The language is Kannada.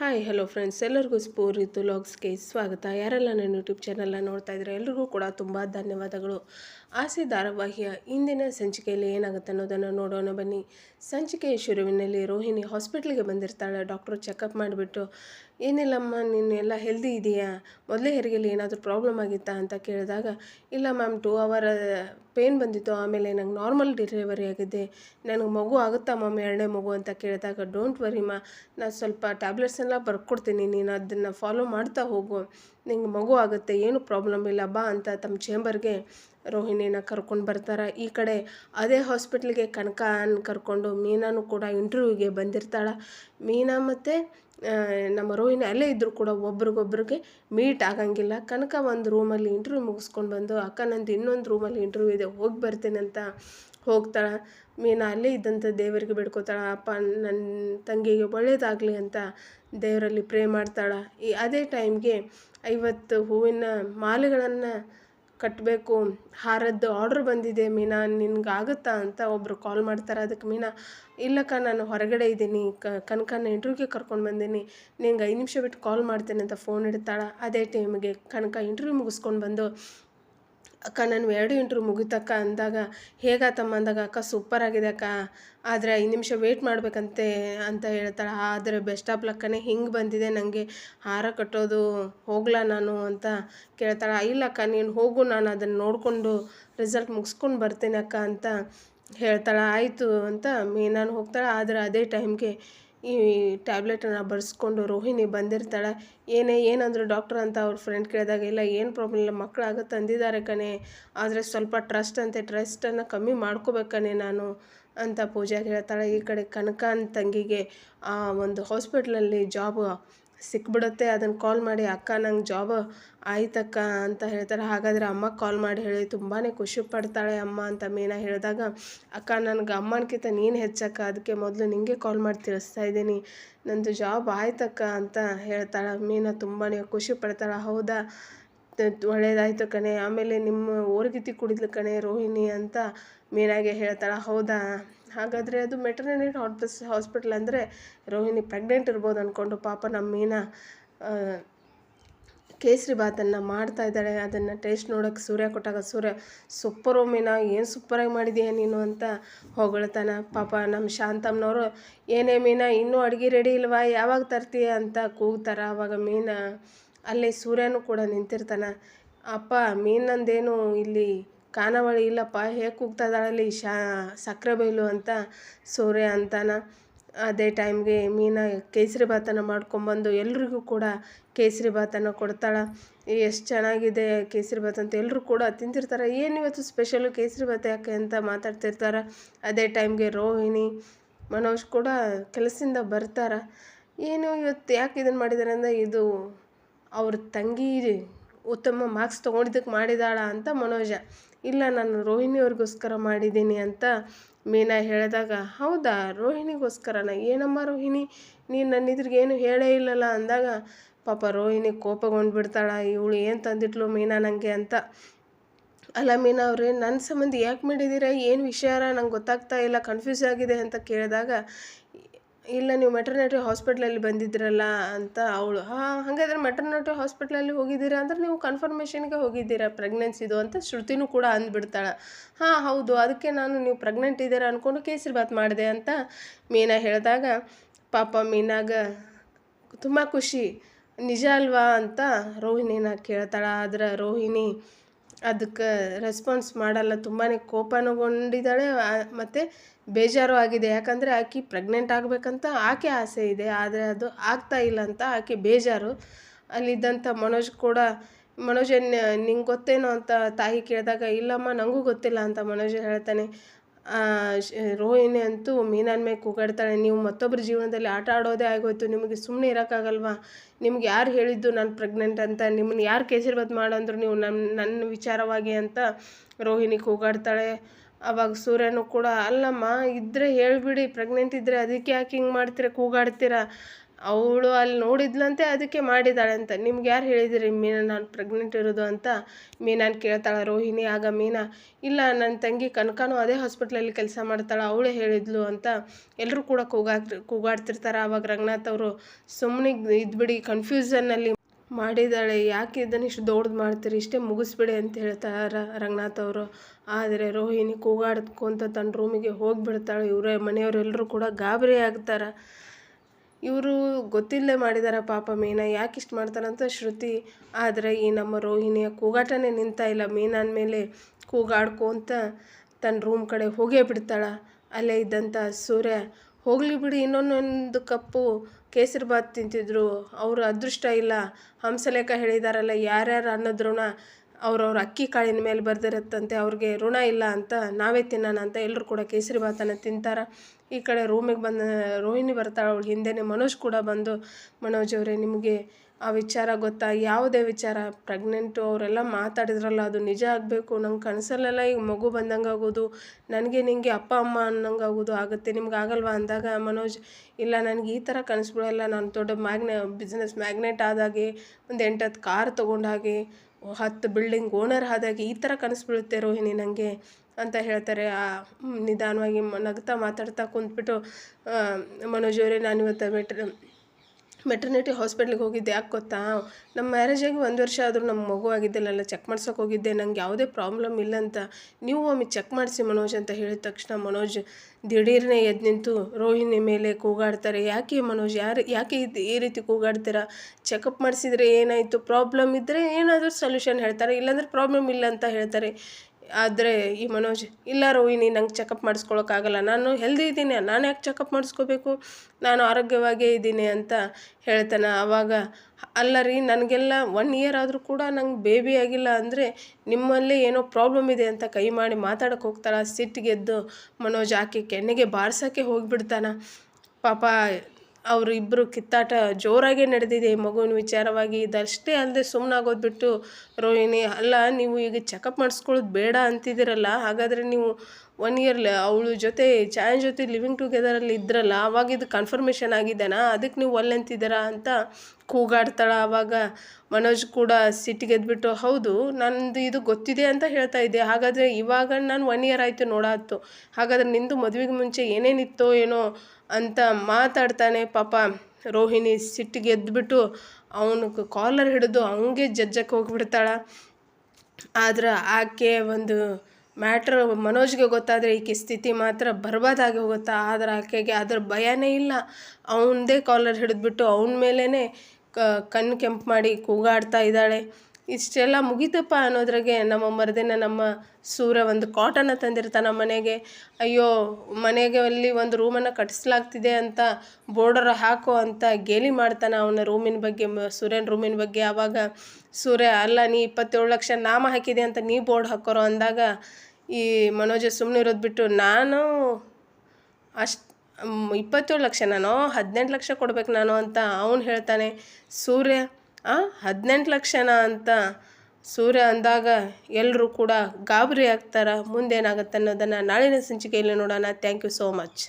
ಹಾಯ್ ಹಲೋ ಫ್ರೆಂಡ್ಸ್ ಎಲ್ಲರಿಗೂ ಸ್ಫೂರ್ತಿ ಲಾಗ್ಸ್ಗೆ ಸ್ವಾಗತ. ಯಾರೆಲ್ಲ ನನ್ನ ಯೂಟ್ಯೂಬ್ ಚಾನಲ್ನ ನೋಡ್ತಾ ಇದ್ದಾರೆ, ಎಲ್ರಿಗೂ ಕೂಡ ತುಂಬ ಧನ್ಯವಾದಗಳು. ಆಸೆ ಧಾರಾವಾಹಿಯ ಇಂದಿನ ಸಂಚಿಕೆಯಲ್ಲಿ ಏನಾಗುತ್ತೆ ಅನ್ನೋದನ್ನು ನೋಡೋಣ ಬನ್ನಿ. ಸಂಚಿಕೆಯ ಶುರುವಿನಲ್ಲಿ ರೋಹಿಣಿ ಹಾಸ್ಪಿಟ್ಲಿಗೆ ಬಂದಿರ್ತಾಳೆ. ಡಾಕ್ಟ್ರು ಚೆಕಪ್ ಮಾಡಿಬಿಟ್ಟು, ಏನಿಲ್ಲಮ್ಮ ನೀನು ಎಲ್ಲ ಹೆಲ್ದಿ ಇದೆಯಾ? ಮೊದಲೇ ಹೆರಿಗೆಯಲ್ಲಿ ಏನಾದರೂ ಪ್ರಾಬ್ಲಮ್ ಆಗಿತ್ತಾ ಅಂತ ಕೇಳಿದಾಗ, ಇಲ್ಲ ಮ್ಯಾಮ್, ಟೂ ಅವರ್ ಪೇನ್ ಬಂದಿತ್ತು, ಆಮೇಲೆ ನಂಗೆ ನಾರ್ಮಲ್ ಡಿಲಿವರಿ ಆಗಿದೆ. ನನಗೆ ಮಗು ಆಗುತ್ತಾ ಮ್ಯಾಮ್, ಎರಡನೇ ಮಗು ಅಂತ ಕೇಳಿದಾಗ, ಡೋಂಟ್ ವರಿ ಮಾ, ನಾನು ಸ್ವಲ್ಪ ಟ್ಯಾಬ್ಲೆಟ್ಸ್ ಎಲ್ಲ ಬರ್ಕೊಡ್ತೀನಿ, ನೀನು ಅದನ್ನು ಫಾಲೋ ಮಾಡ್ತಾ ಹೋಗು. ನಿಂಗೆ ಮಗು ಆಗುತ್ತೆ, ಏನು ಪ್ರಾಬ್ಲಮ್ ಇಲ್ಲ, ಬಾ ಅಂತ ತಮ್ಮ ಚೇಂಬರ್ಗೆ ರೋಹಿಣಿನ ಕರ್ಕೊಂಡು ಬರ್ತಾರೆ. ಈ ಕಡೆ ಅದೇ ಹಾಸ್ಪಿಟ್ಲಿಗೆ ಕನಕನ ಕರ್ಕೊಂಡು ಮೀನಾನು ಕೂಡ ಇಂಟರ್ವ್ಯೂಗೆ ಬಂದಿರ್ತಾಳೆ. ಮೀನಾ ಮತ್ತು ನಮ್ಮ ರೋಹಿಣಿ ಅಲ್ಲೇ ಇದ್ದರೂ ಕೂಡ ಒಬ್ರಿಗೊಬ್ರಿಗೆ ಮೀಟ್ ಆಗಂಗಿಲ್ಲ. ಕನಕ ಒಂದು ರೂಮಲ್ಲಿ ಇಂಟರ್ವ್ಯೂ ಮುಗಿಸ್ಕೊಂಡು ಬಂದು, ಅಕ್ಕ, ನಂದು ಇನ್ನೊಂದು ರೂಮಲ್ಲಿ ಇಂಟರ್ವ್ಯೂ ಇದೆ, ಹೋಗಿ ಬರ್ತೇನೆ ಅಂತ ಹೋಗ್ತಾಳೆ. ಮೀನಾ ಅಲ್ಲೇ ಇದ್ದಂಥ ದೇವರಿಗೆ ಬೇಡ್ಕೋತಾಳೆ. ಅಪ್ಪ ನನ್ನ ತಂಗಿಗೆ ಒಳ್ಳೇದಾಗಲಿ ಅಂತ ದೇವರಲ್ಲಿ ಪ್ರೇ ಮಾಡ್ತಾಳೆ. ಈ ಅದೇ ಟೈಮ್ಗೆ ಐವತ್ತು ಹೂವಿನ ಮಾಲೆಗಳನ್ನು ಕಟ್ಟಬೇಕು ಹಾರದ್ದು ಆರ್ಡ್ರ್ ಬಂದಿದೆ ಮೀನಾ ನಿನ್ಗೆ ಆಗುತ್ತಾ ಅಂತ ಒಬ್ಬರು ಕಾಲ್ ಮಾಡ್ತಾರೆ ಅದಕ್ಕೆ ಮೀನಾ, ಇಲ್ಲಕ್ಕ ನಾನು ಹೊರಗಡೆ ಇದ್ದೀನಿ ಕನಕನ ಇಂಟ್ರ್ಯೂಗೆ ಕರ್ಕೊಂಡು ಬಂದೀನಿ ನಿಂಗೆ ಐದು ನಿಮಿಷ ಬಿಟ್ಟು ಕಾಲ್ ಮಾಡ್ತೇನೆ ಅಂತ ಫೋನ್ ಇಡ್ತಾಳೆ. ಅದೇ ಟೈಮಿಗೆ ಕನಕ ಇಂಟ್ರ್ವ್ಯೂ ಮುಗಿಸ್ಕೊಂಡು ಬಂದು ಅಕ್ಕ, ನಾನು ಎರಡು ಇಂಟ್ರೂ ಮುಗಿತಕ್ಕ ಅಂದಾಗ, ಹೇಗಾತಮ್ಮ ಅಂದಾಗ, ಅಕ್ಕ ಸೂಪರ್ ಆಗಿದೆ ಅಕ್ಕ. ಆದರೆ ಐದು ನಿಮಿಷ ವೆಯ್ಟ್ ಮಾಡಬೇಕಂತೆ ಅಂತ ಹೇಳ್ತಾಳೆ. ಆದರೆ ಬೆಸ್ಟ್ ಆಫ್ ಲಕ್ಕನೇ ಹಿಂಗೆ ಬಂದಿದೆ. ನನಗೆ ಹಾರ ಕಟ್ಟೋದು ಹೋಗ್ಲಾ ನಾನು ಅಂತ ಕೇಳ್ತಾಳೆ. ಇಲ್ಲಕ್ಕ ನೀನು ಹೋಗು, ನಾನು ಅದನ್ನು ನೋಡಿಕೊಂಡು ರಿಸಲ್ಟ್ ಮುಗಿಸ್ಕೊಂಡು ಬರ್ತೀನಿ ಅಕ್ಕ ಅಂತ ಹೇಳ್ತಾಳೆ. ಆಯಿತು ಅಂತ ಮೀನಾನು ಹೋಗ್ತಾಳೆ. ಆದರೆ ಅದೇ ಟೈಮ್ಗೆ ಈ ಟ್ಯಾಬ್ಲೆಟನ್ನು ಬರೆಸ್ಕೊಂಡು ರೋಹಿಣಿ ಬಂದಿರ್ತಾಳೆ. ಏನೇ, ಏನಂದರೂ ಡಾಕ್ಟ್ರ್ ಅಂತ ಅವ್ರ ಫ್ರೆಂಡ್ ಕೇಳಿದಾಗ, ಇಲ್ಲ, ಏನು ಪ್ರಾಬ್ಲಮ್ ಇಲ್ಲ ಮಕ್ಕಳಾಗ ತಂದಿದ್ದಾರೆ ಕಣೆ. ಆದರೆ ಸ್ವಲ್ಪ ಟ್ರಸ್ಟ್ ಅಂತೆ ಟ್ರಸ್ಟನ್ನು ಕಮ್ಮಿ ಮಾಡ್ಕೋಬೇಕನೆ ನಾನು, ಅಂತ ಪೂಜಾಗೆ ಹೇಳ್ತಾಳೆ. ಈ ಕಡೆ ಕನಕನ ತಂಗಿಗೆ ಆ ಒಂದು ಹಾಸ್ಪಿಟ್ಲಲ್ಲಿ ಜಾಬ್ ಸಿಕ್ಬಿಡುತ್ತೆ ಅದನ್ನು ಕಾಲ್ ಮಾಡಿ, ಅಕ್ಕ, ನಂಗೆ ಜಾಬ್ ಆಯ್ತಕ್ಕ ಅಂತ ಹೇಳ್ತಾರೆ. ಹಾಗಾದರೆ ಅಮ್ಮ ಕಾಲ್ ಮಾಡಿ ಹೇಳಿ ತುಂಬಾ ಖುಷಿ ಪಡ್ತಾಳೆ ಅಮ್ಮ ಅಂತ ಮೀನಾ ಹೇಳಿದಾಗ, ಅಕ್ಕ, ನನಗೆ ಅಮ್ಮನಕ್ಕಿಂತ ನೀನು ಹೆಚ್ಚಕ್ಕ ಅದಕ್ಕೆ ಮೊದಲು ನಿಂಗೆ ಕಾಲ್ ಮಾಡಿ ತಿಳಿಸ್ತಾ ಇದ್ದೀನಿ. ನಂದು ಜಾಬ್ ಆಯ್ತಕ್ಕ ಅಂತ ಹೇಳ್ತಾಳೆ. ಮೀನಾ ತುಂಬಾ ಖುಷಿ ಪಡ್ತಾಳೆ. ಹೌದಾ? ಒಳ್ಳೇದಾಯ್ತು ಕಣೆ. ಆಮೇಲೆ ನಿಮ್ಮ ಓರಗಿತ್ತಿ ಕುಡಿದ್ಲು ಕಣೆ ರೋಹಿಣಿ ಅಂತ ಮೀನಾಗೆ ಹೇಳ್ತಾಳೆ. ಹೌದಾ? ಹಾಗಾದರೆ ಅದು ಮೆಟರ್ನಿಟಿ ಹಾಸ್ಪಿಸ್, ಹಾಸ್ಪಿಟ್ಲ್ ಅಂದರೆ ರೋಹಿಣಿ ಪ್ರೆಗ್ನೆಂಟ್ ಇರ್ಬೋದು ಅಂದ್ಕೊಂಡು ಪಾಪ ನಮ್ಮ ಮೀನಾ ಕೇಸರಿ ಭಾತನ್ನು ಮಾಡ್ತಾ ಇದ್ದಾಳೆ. ಅದನ್ನು ಟೇಸ್ಟ್ ನೋಡೋಕ್ಕೆ ಸೂರ್ಯ ಕೊಟ್ಟಾಗ ಸೂರ್ಯ, ಸೂಪರು ಮೀನಾ, ಏನು ಸೂಪರಾಗಿ ಮಾಡಿದೀಯ ನೀನು? ಅಂತ ಹೊಗಳ್ತಾನೆ. ಪಾಪ ನಮ್ಮ ಶಾಂತಮ್ಮನವರು, ಏನೇ ಮೀನಾ, ಇನ್ನೂ ಅಡುಗೆ ರೆಡಿ ಇಲ್ವಾ? ಯಾವಾಗ ತರ್ತೀಯ? ಅಂತ ಕೂಗ್ತಾರೆ. ಆವಾಗ ಮೀನಾ ಅಲ್ಲೇ ಸೂರ್ಯನೂ ಕೂಡ ನಿಂತಿರ್ತಾನೆ. ಅಪ್ಪ, ಮೀನಂದೇನು ಇಲ್ಲಿ ಕಾನವಳಿ ಇಲ್ಲಪ್ಪ, ಹೇಗೆ ಕೂಗ್ತಾ ಶಾ ಸಕ್ಕರೆ ಬೈಲು ಅಂತ? ಸೂರ್ಯ ಅಂತಾನ. ಅದೇ ಟೈಮ್ಗೆ ಮೀನ ಕೇಸರಿ ಭಾತನ ಮಾಡ್ಕೊಂಬಂದು ಎಲ್ರಿಗೂ ಕೂಡ ಕೇಸರಿ ಭಾತನ ಕೊಡ್ತಾಳೆ. ಎಷ್ಟು ಚೆನ್ನಾಗಿದೆ ಕೇಸರಿ ಭಾತ್ ಅಂತ ಎಲ್ಲರೂ ಕೂಡ ತಿಂತಿರ್ತಾರೆ ಏನು ಇವತ್ತು ಸ್ಪೆಷಲು ಕೇಸರಿ ಭಾತ್ ಯಾಕೆ ಅಂತ ಮಾತಾಡ್ತಿರ್ತಾರೆ? ಅದೇ ಟೈಮ್ಗೆ ರೋಹಿಣಿ, ಮನೋಜ್ ಕೂಡ ಕೆಲಸದಿಂದ ಬರ್ತಾರೆ. ಏನು ಇವತ್ತು ಯಾಕೆ ಇದನ್ನು ಮಾಡಿದ್ದಾರೆ ಅಂದರೆ ಇದು ಅವ್ರ ತಂಗಿ ಉತ್ತಮ ಮಾರ್ಕ್ಸ್ ತೊಗೊಂಡಿದ್ದಕ್ಕೆ ಮಾಡಿದಾಳ ಅಂತ ಮನೋಜ, ಇಲ್ಲ ನಾನು ರೋಹಿಣಿಯವ್ರಿಗೋಸ್ಕರ ಮಾಡಿದ್ದೀನಿ ಅಂತ ಮೀನಾ ಹೇಳಿದಾಗ, ಹೌದಾ ರೋಹಿಣಿಗೋಸ್ಕರನ ಏನಮ್ಮ ರೋಹಿಣಿ, ನೀನು ನನ್ನ ಇದ್ರಿಗೆ ಏನು ಹೇಳೇ ಇಲ್ಲಲ್ಲ ಅಂದಾಗ, ಪಾಪ ರೋಹಿಣಿ ಕೋಪಗೊಂಡು ಬಿಡ್ತಾಳ, ಇವಳು ಏನು ತಂದಿಟ್ಲು ಮೀನಾ ನನಗೆ ಅಂತ. ಅಲ್ಲ ಮೀನಾ ಅವ್ರೆ ನನ್ನ ಸಂಬಂಧ ಯಾಕೆ ಮಾಡಿದ್ದೀರಾ ಏನು ವಿಷಯ ನಂಗೆ ಗೊತ್ತಾಗ್ತಾ ಇಲ್ಲ ಕನ್ಫ್ಯೂಸ್ ಆಗಿದೆ ಅಂತ ಕೇಳಿದಾಗ ಇಲ್ಲ, ನೀವು ಮೆಟರ್ನಿಟಿ ಹಾಸ್ಪಿಟ್ಲಲ್ಲಿ ಬಂದಿದ್ರಲ್ಲ ಅಂತ ಅವಳು, ಹಾಂ, ಹಾಗಾದ್ರೆ ಮೆಟರ್ನಿಟಿ ಹಾಸ್ಪಿಟ್ಲಲ್ಲಿ ಹೋಗಿದ್ದೀರಾ ಅಂದರೆ ನೀವು ಕನ್ಫರ್ಮೇಷನ್ಗೆ ಹೋಗಿದ್ದೀರಾ ಪ್ರೆಗ್ನೆನ್ಸಿದು ಅಂತ ಶ್ರುತಿನೂ ಕೂಡ ಅಂದ್ಬಿಡ್ತಾಳೆ. ಹಾಂ, ಹೌದು, ಅದಕ್ಕೆ ನಾನು ನೀವು ಪ್ರೆಗ್ನೆಂಟ್ ಇದ್ದೀರಾ ಅಂದ್ಕೊಂಡು ಕೇಸರಿ ಬಾತ್ ಮಾಡಿದೆ, ಅಂತ ಮೀನಾ ಹೇಳಿದಾಗ, ಪಾಪ ಮೀನಾಗ ತುಂಬ ಖುಷಿ, ನಿಜ ಅಲ್ವಾ? ಅಂತ ರೋಹಿಣಿನ ಕೇಳ್ತಾಳೆ. ಆದ್ರೆ ರೋಹಿಣಿ ಅದಕ್ಕೆ ರೆಸ್ಪಾನ್ಸ್ ಮಾಡಲ್ಲ. ತುಂಬಾ ಕೋಪನಗೊಂಡಿದ್ದಾಳೆ. ಮತ್ತು ಬೇಜಾರು ಆಗಿದೆ. ಯಾಕಂದರೆ ಆಕೆ ಪ್ರೆಗ್ನೆಂಟ್ ಆಗಬೇಕಂತ ಆಕೆ ಆಸೆ ಇದೆ. ಆದರೆ ಅದು ಆಗ್ತಾ ಇಲ್ಲ ಅಂತ ಆಕೆ ಬೇಜಾರು. ಅಲ್ಲಿದ್ದಂಥ ಮನೋಜ್ ಕೂಡ, ಮನೋಜ್, ನಿಂಗೆ ಗೊತ್ತೇನೋ ಅಂತ ತಾಯಿ ಕೇಳಿದಾಗ, ಇಲ್ಲಮ್ಮ ನನಗೂ ಗೊತ್ತಿಲ್ಲ ಅಂತ ಮನೋಜ್ ಹೇಳ್ತಾನೆ. ರೋಹಿಣಿ ಅಂತೂ ಮೀನನ ಮೇಲೆ ಕೂಗಾಡ್ತಾಳೆ. ನೀವು ಮತ್ತೊಬ್ಬರ ಜೀವನದಲ್ಲಿ ಆಟ ಆಡೋದೇ ಆಗೋಯ್ತು. ನಿಮಗೆ ಸುಮ್ಮನೆ ಇರೋಕ್ಕಾಗಲ್ವಾ? ನಿಮ್ಗೆ ಯಾರು ಹೇಳಿದ್ದು ನಾನು ಪ್ರೆಗ್ನೆಂಟ್ ಅಂತ? ನಿಮ್ಮನ್ನ ಯಾರು ಕೇಸರಿ ಬಾತ್ ಮಾಡಂದ್ರು ನೀವು ನನ್ನ ನನ್ನ ವಿಚಾರವಾಗಿ ಅಂತ ರೋಹಿಣಿ ಕೂಗಾಡ್ತಾಳೆ. ಅವಾಗ ಸೂರ್ಯನು ಕೂಡ, ಅಲ್ಲಮ್ಮ ಇದ್ದರೆ ಹೇಳಿಬಿಡಿ. ಪ್ರೆಗ್ನೆಂಟ್ ಇದ್ದರೆ ಅದಕ್ಕೆ ಯಾಕೆ ಹಿಂಗೆ ಮಾಡ್ತೀರ? ಕೂಗಾಡ್ತೀರಾ? ಅವಳು ಅಲ್ಲಿ ನೋಡಿದ್ಲಂತೆ ಅದಕ್ಕೆ ಮಾಡಿದ್ದಾಳೆ ಅಂತ ನಿಮ್ಗೆ ಯಾರು ಹೇಳಿದಿರಿ ಮೀನಾ ನಾನು ಪ್ರೆಗ್ನೆಂಟ್ ಇರೋದು ಅಂತ? ಮೀನಾನ್ ಕೇಳ್ತಾಳೆ, ರೋಹಿಣಿ, ಆಗ ಮೀನಾ. ಇಲ್ಲ ನನ್ನ ತಂಗಿ ಕನಕನೂ ಅದೇ ಹಾಸ್ಪಿಟ್ಲಲ್ಲಿ ಕೆಲಸ ಮಾಡ್ತಾಳೆ, ಅವಳೇ ಹೇಳಿದ್ಲು ಅಂತ ಎಲ್ಲರೂ ಕೂಡ ಕೂಗಾಕ್ ಕೂಗಾಡ್ತಿರ್ತಾರೆ. ಆವಾಗ ರಂಗನಾಥ್ ಅವರು ಸುಮ್ಮನೆ ಇದ್ಬಿಡಿ ಕನ್ಫ್ಯೂಸನ್ನಲ್ಲಿ ಮಾಡಿದ್ದಾಳೆ ಯಾಕೆ ಇದನ್ನು ಇಷ್ಟು ದೊಡ್ಡದು ಮಾಡ್ತೀರಿ? ಇಷ್ಟೇ ಮುಗಿಸ್ಬಿಡಿ ಅಂತ ಹೇಳ್ತಾರೆ ರಂಗನಾಥ್ ಅವರು. ಆದರೆ ರೋಹಿಣಿ ಕೂಗಾಡ್ಕೊಂತ ತನ್ನ ರೂಮಿಗೆ ಹೋಗಿಬಿಡ್ತಾಳೆ. ಇವರೇ ಮನೆಯವರೆಲ್ಲರೂ ಕೂಡ ಗಾಬರಿ ಆಗ್ತಾರೆ. ಇವರು ಗೊತ್ತಿಲ್ಲದೆ ಮಾಡಿದಾರ ಪಾಪ ಮೀನಾ, ಯಾಕೆ ಇಷ್ಟು ಮಾಡ್ತಾರಂತ ಶ್ರುತಿ. ಆದರೆ ಈ ನಮ್ಮ ರೋಹಿಣಿಯ ಕೂಗಾಟನೇ ನಿಂತ ಇಲ್ಲ. ಮೀನಾನ ಮೇಲೆ ಕೂಗಾಡ್ಕೊಂತ ತನ್ನ ರೂಮ್ ಕಡೆ ಹೋಗೇ ಬಿಡ್ತಾಳೆ. ಅಲ್ಲೇ ಇದ್ದಂಥ ಸೂರ್ಯ, ಹೋಗಲಿ ಬಿಡಿ, ಇನ್ನೊಂದೊಂದು ಕಪ್ಪು ಕೇಸರಿ ಬಾತ್ ತಿಂತಿದ್ರು. ಅವರು ಅದೃಷ್ಟ ಇಲ್ಲ. ಹಂಸಲೇಖ ಹೇಳಿದಾರಲ್ಲ, ಯಾರ್ಯಾರು ಅನ್ನೋದು ಋಣ ಅವ್ರವ್ರ ಅಕ್ಕಿ ಕಾಳಿನ ಮೇಲೆ ಬರ್ದಿರತ್ತಂತೆ, ಅವ್ರಿಗೆ ಋಣ ಇಲ್ಲ ಅಂತ ನಾವೇ ತಿನ್ನೋಣ ಅಂತ ಎಲ್ಲರೂ ಕೂಡ ಕೇಸರಿ ಬಾತನ್ನು ತಿಂತಾರೆ. ಈ ಕಡೆ ರೂಮಿಗೆ ಬಂದ ರೋಹಿಣಿ ಬರ್ತಾಳೆ, ಅವಳು ಹಿಂದೆನೇ ಮನೋಜ್ ಕೂಡ ಬಂದು, ಮನೋಜ್ ಅವರೇ, ನಿಮಗೆ ಆ ವಿಚಾರ ಗೊತ್ತಾ? ಯಾವುದೇ ವಿಚಾರ ಪ್ರೆಗ್ನೆಂಟು ಅವರೆಲ್ಲ ಮಾತಾಡಿದ್ರಲ್ಲ, ಅದು ನಿಜ ಆಗಬೇಕು. ನಂಗೆ ಕನಸಲ್ಲೆಲ್ಲ ಈಗ ಮಗು ಬಂದಂಗೆ ಆಗೋದು, ನನಗೆ ನಿಮಗೆ ಅಪ್ಪ, ಅಮ್ಮ ಅನ್ನಂಗೆ ಆಗೋದು ಆಗುತ್ತೆ. ನಿಮ್ಗೆ ಆಗಲ್ವಾ? ಅಂದಾಗ ಮನೋಜ್, ಇಲ್ಲ, ನನಗೆ ಈ ಥರ ಕನಸುಗಳೆಲ್ಲ, ನಾನು ದೊಡ್ಡ ಮ್ಯಾಗ್ನೆ ಬಿಸ್ನೆಸ್ ಮ್ಯಾಗ್ನೆಟ್ ಆದಾಗೆ, ಒಂದು ಎಂಟತ್ತು ಕಾರ್ ತೊಗೊಂಡಾಗೆ ಹತ್ತು ಬಿಲ್ಡಿಂಗ್ ಓನರ್ ಆದಾಗ ಈ ಥರ ಕನಸು ಬೀಳುತ್ತೆ ರೋಹಿಣಿ ನನಗೆ ಅಂತ ಹೇಳ್ತಾರೆ. ಆ ನಿಧಾನವಾಗಿ ನಗ್ತಾ ಮಾತಾಡ್ತಾ ಕುಂತ್ಬಿಟ್ಟು ಮನೋಜ್ ಅವರೇ, ನಾನು ಇವತ್ತು ಮೆಟ್ರ್ ಮೆಟರ್ನಿಟಿ ಹಾಸ್ಪಿಟ್ಲಿಗೆ ಹೋಗಿದ್ದೆ, ಯಾಕೆ ಗೊತ್ತಾ? ನಮ್ಮ ಮ್ಯಾರೇಜ್ ಆಗಿ ಒಂದು ವರ್ಷ ಆದರೂ ನಮ್ಮ ಮಗು ಆಗಿದ್ದಿಲ್ಲಲ್ಲ ಚೆಕ್ ಮಾಡ್ಸೋಕೆ ಹೋಗಿದ್ದೆ, ನಂಗೆ ಯಾವುದೇ ಪ್ರಾಬ್ಲಮ್ ಇಲ್ಲ ಅಂತ. ನೀವು ಒಮ್ಮೆ ಚೆಕ್ ಮಾಡಿಸಿ ಮನೋಜ್ ಅಂತ ಹೇಳಿದ ತಕ್ಷಣ ಮನೋಜ್ ದಿಢೀರ್ನೇ ಎದ್ದು ನಿಂತು ರೋಹಿಣಿ ಮೇಲೆ ಕೂಗಾಡ್ತಾರೆ. ಯಾಕೆ ಮನೋಜ್? ಯಾರು, ಯಾಕೆ ಇದು ಈ ರೀತಿ ಕೂಗಾಡ್ತೀರಾ? ಚೆಕಪ್ ಮಾಡಿಸಿದರೆ ಏನಾಯಿತು? ಪ್ರಾಬ್ಲಮ್ ಇದ್ದರೆ ಏನಾದರೂ ಸೊಲ್ಯೂಷನ್ ಹೇಳ್ತಾರೆ, ಇಲ್ಲಾಂದ್ರೆ ಪ್ರಾಬ್ಲಮ್ ಇಲ್ಲ ಅಂತ ಹೇಳ್ತಾರೆ. ಆದರೆ ಈ ಮನೋಜ್, ಇಲ್ಲ ರೋಹಿಣಿ ನಂಗೆ ಚೆಕಪ್ ಮಾಡಿಸ್ಕೊಳಕ್ಕಾಗಲ್ಲ ನಾನು ಹೆಲ್ದಿ ಇದ್ದೀನಿ. ನಾನು ಯಾಕೆ ಚೆಕಪ್ ಮಾಡಿಸ್ಕೋಬೇಕು? ನಾನು ಆರೋಗ್ಯವಾಗೇ ಇದ್ದೀನಿ ಅಂತ ಹೇಳ್ತಾನೆ. ಆವಾಗ ಅಲ್ಲ ರೀ, ನನಗೆಲ್ಲ ಒನ್ ಇಯರ್ ಆದರೂ ಕೂಡ ನಂಗೆ ಬೇಬಿ ಆಗಿಲ್ಲ ಅಂದರೆ ನಿಮ್ಮಲ್ಲೇ ಏನೋ ಪ್ರಾಬ್ಲಮ್ ಇದೆ ಅಂತ ಕೈ ಮಾಡಿ ಮಾತಾಡೋಕೆ ಹೋಗ್ತಾಳೆ. ಸಿಟ್ಟಿಗೆದ್ದು ಮನೋಜ್ ಆಕೆ ಕೆನ್ನೆಗೆ ಬಾರ್ಸೋಕ್ಕೆ ಹೋಗಿಬಿಡ್ತಾನೆ. ಪಾಪ ಅವರು ಇಬ್ಬರು ಕಿತ್ತಾಟ ಜೋರಾಗೇ ನಡೆದಿದೆ. ಮಗುವಿನ ವಿಚಾರವಾಗಿ ಇದಷ್ಟೇ ಅಲ್ಲದೆ ಸುಮ್ಮನಾಗೋದು ಬಿಟ್ಟು, ರೋಹಿಣಿ, ಅಲ್ಲ, ನೀವು ಈಗ ಚೆಕಪ್ ಮಾಡಿಸ್ಕೊಳ್ಳೋದು ಬೇಡ ಅಂತಿದ್ದೀರಲ್ಲ. ಹಾಗಾದರೆ ನೀವು ಒನ್ ಇಯರ್ ಅವಳು ಜೊತೆ, ಚಾಯನ್ ಜೊತೆ ಲಿವಿಂಗ್ ಟುಗೆದರಲ್ಲಿ ಇದ್ರಲ್ಲ. ಆವಾಗ ಇದು ಕನ್ಫರ್ಮೇಷನ್ ಆಗಿದೆನಾ? ಅದಕ್ಕೆ ನೀವು ಒಲ್ಲೆಂತಿದ್ದೀರಾ ಅಂತ ಕೂಗಾಡ್ತಾಳೆ ಆವಾಗ ಮನೋಜ್ ಕೂಡ ಸಿಟ್ಟಿಗೆದ್ಬಿಟ್ಟು, ಹೌದು, ನಂದು ಇದು ಗೊತ್ತಿದೆ ಅಂತ ಹೇಳ್ತಾ ಇದ್ದೆ. ಹಾಗಾದರೆ ಇವಾಗ ನಾನು ಒನ್ ಇಯರ್ ಆಯಿತು ನೋಡಾತ್ತು ಹಾಗಾದರೆ ನಿಂದು ಮದುವೆಗೆ ಮುಂಚೆ ಏನೇನಿತ್ತೋ ಏನೋ ಅಂತ ಮಾತಾಡ್ತಾನೆ ಪಾಪ ರೋಹಿಣಿ ಸಿಟ್ಟಿಗೆ ಎದ್ಬಿಟ್ಟು ಅವನಿಗೆ ಕಾಲರ್ ಹಿಡಿದು ಹಂಗೆ ಜಜ್ಜಕ್ಕೆ ಹೋಗ್ಬಿಡ್ತಾಳೆ. ಆದ್ರೆ ಆಕೆ ಒಂದು ಮ್ಯಾಟ್ರ್ ಮನೋಜ್ಗೆ ಗೊತ್ತಾದರೆ ಈಕೆ ಸ್ಥಿತಿ ಮಾತ್ರ ಬರ್ಬಾದಾಗಿ ಹೋಗುತ್ತಾ. ಆದ್ರೆ ಆಕೆಗೆ ಅದ್ರ ಭಯನೇ ಇಲ್ಲ. ಅವನದೇ ಕಾಲರ್ ಹಿಡಿದ್ಬಿಟ್ಟು ಅವನ ಮೇಲೇ ಕಣ್ಣು ಕೆಂಪು ಮಾಡಿ ಕೂಗಾಡ್ತಾ ಇದ್ದಾಳೆ. ಇಷ್ಟೆಲ್ಲ ಮುಗಿತಪ್ಪ ಅನ್ನೋದ್ರಾಗೆ ನಮ್ಮ ಮರದಿನ ನಮ್ಮ ಸೂರ್ಯ ಒಂದು ಕಾಟನ್ನು ತಂದಿರ್ತಾನೆ ಮನೆಗೆ. ಅಯ್ಯೋ, ಮನೆಗೆ ಅಲ್ಲಿ ಒಂದು ರೂಮನ್ನು ಕಟ್ಟಿಸ್ಲಾಗ್ತಿದೆ ಅಂತ ಬೋರ್ಡರ್ ಹಾಕೋ ಅಂತ ಗೇಲಿ ಮಾಡ್ತಾನೆ ಅವನ ರೂಮಿನ ಬಗ್ಗೆ ಸೂರ್ಯನ ರೂಮಿನ ಬಗ್ಗೆ. ಆವಾಗ ಸೂರ್ಯ, ಅಲ್ಲ, ನೀ ಇಪ್ಪತ್ತೇಳು ಲಕ್ಷ ನಾಮ ಹಾಕಿದೆ ಅಂತ ನೀ ಬೋರ್ಡ್ ಹಾಕೋರೋ ಅಂದಾಗ ಈ ಮನೋಜ ಸುಮ್ಮನೆ ಇರೋದು ಬಿಟ್ಟು ನಾನು ಅಷ್ಟು ಇಪ್ಪತ್ತೇಳು ಲಕ್ಷ ನಾನು, ಹದಿನೆಂಟು ಲಕ್ಷ ಕೊಡ್ಬೇಕು ನಾನು ಅಂತ ಅವನು ಹೇಳ್ತಾನೆ. ಸೂರ್ಯ ಹದಿನೆಂಟು ಲಕ್ಷನಾ ಅಂತ ಸೂರ್ಯ ಅಂದಾಗ ಎಲ್ಲರೂ ಕೂಡ ಗಾಬರಿ ಆಗ್ತಾರೆ. ಮುಂದೇನಾಗುತ್ತೆ ಅನ್ನೋದನ್ನು ನಾಳಿನ ಸಂಚಿಕೆಯಲ್ಲಿ ನೋಡೋಣ. Thank you so much